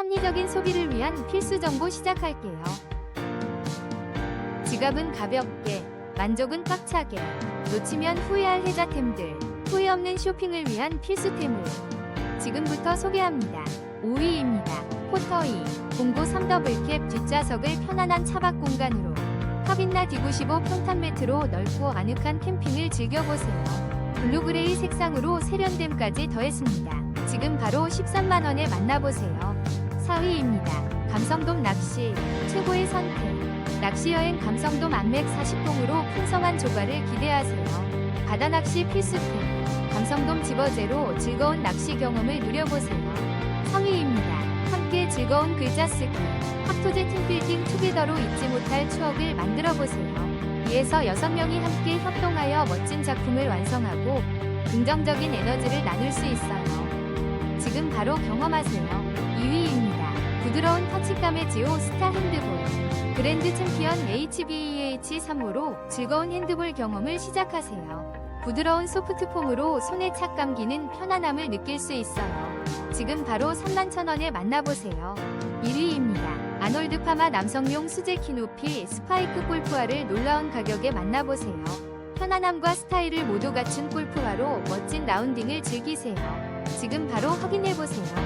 합리적인 소비를 위한 필수 정보 시작할게요. 지갑은 가볍게, 만족은 꽉차게, 놓치면 후회할 혜자템들, 후회 없는 쇼핑을 위한 필수템을 지금부터 소개합니다. 5위입니다. 포터이, 공고 3더블캡 뒷좌석을 편안한 차박 공간으로 카빈나 D95 평탄 매트로 넓고 아늑한 캠핑을 즐겨보세요. 블루그레이 색상으로 세련됨까지 더했습니다. 지금 바로 13만원에 만나보세요. 4위입니다. 감성돔 낚시, 최고의 선택. 낚시 여행 감성돔 안맥 40봉으로 풍성한 조과를 기대하세요. 바다 낚시 필수템. 감성돔 집어제로 즐거운 낚시 경험을 누려보세요. 3위입니다. 함께 즐거운 글자 쓰기. 학토제 팀빌딩 투게더로 잊지 못할 추억을 만들어 보세요. 2에서 6명이 함께 협동하여 멋진 작품을 완성하고 긍정적인 에너지를 나눌 수 있어요. 지금 바로 경험하세요. 2위입니다. 부드러운 터치감의 지오 스타 핸드볼. 그랜드 챔피언 HBEH3호로 즐거운 핸드볼 경험을 시작하세요. 부드러운 소프트폼으로 손에 착 감기는 편안함을 느낄 수 있어요. 지금 바로 31,000원에 만나보세요. 1위입니다. 아놀드 파마 남성용 수제 키높이 스파이크 골프화를 놀라운 가격에 만나보세요. 편안함과 스타일을 모두 갖춘 골프화로 멋진 라운딩을 즐기세요. 지금 바로 확인해보세요.